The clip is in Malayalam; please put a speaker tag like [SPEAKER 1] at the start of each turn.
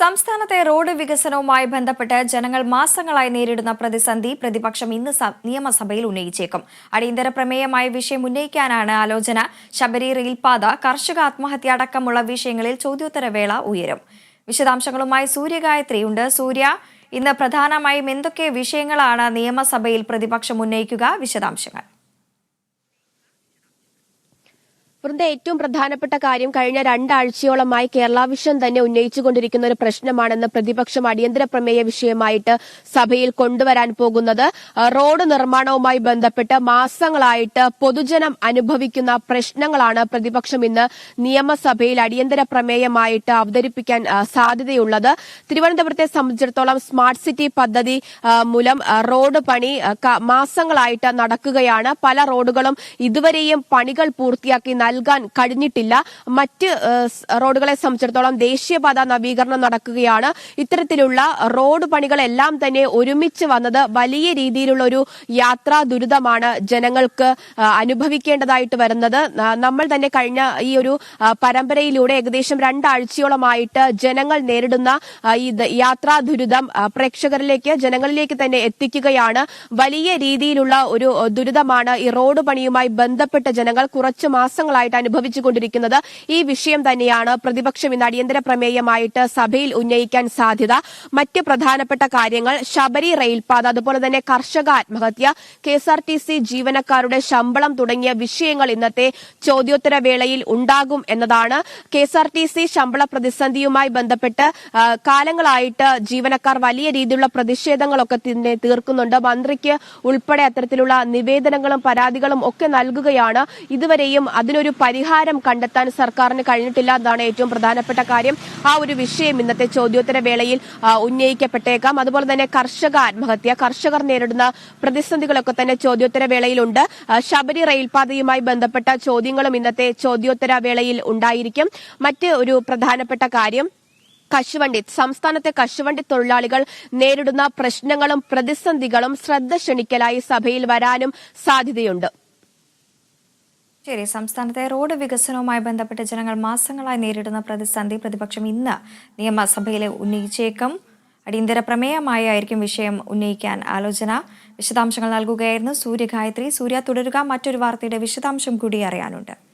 [SPEAKER 1] സംസ്ഥാനത്തെ റോഡ് വികസനവുമായി ബന്ധപ്പെട്ട് ജനങ്ങൾ മാസങ്ങളായി നേരിടുന്ന പ്രതിസന്ധി പ്രതിപക്ഷം ഇന്ന് നിയമസഭയിൽ ഉന്നയിച്ചേക്കും. അടിയന്തര പ്രമേയമായ വിഷയം ഉന്നയിക്കാനാണ് ആലോചന. ശബരി റെയിൽപാത കർഷക ആത്മഹത്യ അടക്കമുള്ള വിഷയങ്ങളിൽ ചോദ്യോത്തരവേള ഉയരും. വിശദാംശങ്ങളുമായി സൂര്യഗായത്രിയുണ്ട്. സൂര്യ ഇന്ന് പ്രധാനമായും എന്തൊക്കെ വിഷയങ്ങളാണ് നിയമസഭയിൽ പ്രതിപക്ഷം ഉന്നയിക്കുക? വിശദാംശങ്ങൾ.
[SPEAKER 2] വൃന്ദ ഏറ്റവും പ്രധാനപ്പെട്ട കാര്യം കഴിഞ്ഞ രണ്ടാഴ്ചയോളമായി കേരള വിഷൻ തന്നെ ഉന്നയിച്ചുകൊണ്ടിരിക്കുന്ന ഒരു പ്രശ്നമാണെന്ന് പ്രതിപക്ഷം അടിയന്തര പ്രമേയ വിഷയമായിട്ട് സഭയിൽ കൊണ്ടുവരാൻ പോകുന്നത്. റോഡ് നിർമ്മാണവുമായി ബന്ധപ്പെട്ട് മാസങ്ങളായിട്ട് പൊതുജനം അനുഭവിക്കുന്ന പ്രശ്നങ്ങളാണ് പ്രതിപക്ഷം ഇന്ന് നിയമസഭയിൽ അടിയന്തര പ്രമേയമായിട്ട് അവതരിപ്പിക്കാൻ സാധ്യതയുള്ളത്. തിരുവനന്തപുരത്തെ സംബന്ധിച്ചിടത്തോളം സ്മാർട്ട് സിറ്റി പദ്ധതി മൂലം റോഡ് പണി മാസങ്ങളായിട്ട് നടക്കുകയാണ്. പല റോഡുകളും ഇതുവരെയും പണികൾ പൂർത്തിയാക്കി നൽകാൻ കഴിഞ്ഞിട്ടില്ല. മറ്റ് റോഡുകളെ സംബന്ധിച്ചിടത്തോളം ദേശീയപാത നവീകരണം നടക്കുകയാണ്. ഇത്തരത്തിലുള്ള റോഡ് പണികളെല്ലാം തന്നെ ഒരുമിച്ച് വന്നത് വലിയ രീതിയിലുള്ള ഒരു യാത്രാ ദുരിതമാണ് ജനങ്ങൾക്ക് അനുഭവിക്കേണ്ടതായിട്ട് വരുന്നത്. നമ്മൾ തന്നെ കഴിഞ്ഞ ഈ ഒരു പരമ്പരയിലൂടെ ഏകദേശം രണ്ടാഴ്ചയോളമായിട്ട് ജനങ്ങൾ നേരിടുന്ന ഈ യാത്രാ ദുരിതം പ്രേക്ഷകരിലേക്ക് ജനങ്ങളിലേക്ക് തന്നെ എത്തിക്കുകയാണ്. വലിയ രീതിയിലുള്ള ഒരു ദുരിതമാണ് ഈ റോഡ് പണിയുമായി ബന്ധപ്പെട്ട ജനങ്ങൾ കുറച്ച് മാസങ്ങളായിട്ട് അനുഭവിച്ചുകൊണ്ടിരിക്കുന്നത് ഈ വിഷയം തന്നെയാണ്. പ്രതിപക്ഷം ഇന്ന് അടിയന്തര പ്രമേയമായിട്ട് സഭയിൽ ഉന്നയിക്കാൻ സാധ്യത. മറ്റ് പ്രധാനപ്പെട്ട കാര്യങ്ങൾ ശബരി റെയിൽപാത അതുപോലെ തന്നെ കർഷക ആത്മഹത്യ K S R T C ജീവനക്കാരുടെ ശമ്പളം തുടങ്ങിയ വിഷയങ്ങൾ ഇന്നത്തെ ചോദ്യോത്തര വേളയിൽ ഉണ്ടാകും എന്നതാണ് K S R T C ശമ്പള പ്രതിസന്ധിയുമായി ബന്ധപ്പെട്ട് കാലങ്ങളായിട്ട് ജീവനക്കാർ വലിയ രീതിയിലുള്ള പ്രതിഷേധങ്ങളൊക്കെ തന്നെ തീർക്കുന്നുണ്ട്. മന്ത്രിക്ക് ഉൾപ്പെടെ അത്തരത്തിലുള്ള നിവേദനങ്ങളും പരാതികളും ഒക്കെ നൽകുകയാണ്. ഇതുവരെയും അതിനൊരു പരിഹാരം കണ്ടെത്താൻ സർക്കാരിന് കഴിഞ്ഞിട്ടില്ല എന്നതാണ് ഏറ്റവും പ്രധാനപ്പെട്ട കാര്യം. ആ ഒരു വിഷയം ഇന്നത്തെ ചോദ്യോത്തര വേളയിൽ ഉന്നയിക്കപ്പെട്ടേക്കാം. അതുപോലെ തന്നെ കർഷക ആത്മഹത്യ കർഷകർ നേരിടുന്ന പ്രതിസന്ധികളൊക്കെ തന്നെ ചോദ്യോത്തര വേളയിലുണ്ട്. ശബരി റെയിൽപാതയുമായി ബന്ധപ്പെട്ട ചോദ്യങ്ങളും ഇന്നത്തെ ചോദ്യോത്തര വേളയിൽ ഉണ്ടായിരിക്കും. മറ്റ് ഒരു പ്രധാനപ്പെട്ട കാര്യം കശുവണ്ടി സംസ്ഥാനത്തെ കശുവണ്ടി തൊഴിലാളികൾ നേരിടുന്ന പ്രശ്നങ്ങളും പ്രതിസന്ധികളും ശ്രദ്ധ ക്ഷണിക്കലായി സഭയിൽ വരാനും സാധ്യതയുണ്ട്.
[SPEAKER 1] ശരി സംസ്ഥാനത്തെ റോഡ് വികസനവുമായി ബന്ധപ്പെട്ട് ജനങ്ങൾ മാസങ്ങളായി നേരിടുന്ന പ്രതിസന്ധി പ്രതിപക്ഷം ഇന്ന് നിയമസഭയിലെ ഉന്നയിച്ചേക്കും. അടിയന്തര പ്രമേയമായായിരിക്കും വിഷയം ഉന്നയിക്കാൻ ആലോചന. വിശദാംശങ്ങൾ നൽകുകയായിരുന്നു സൂര്യഗായത്രി. സൂര്യ തുടരുക. മറ്റൊരു വാർത്തയുടെ വിശദാംശം കൂടി അറിയാനുണ്ട്.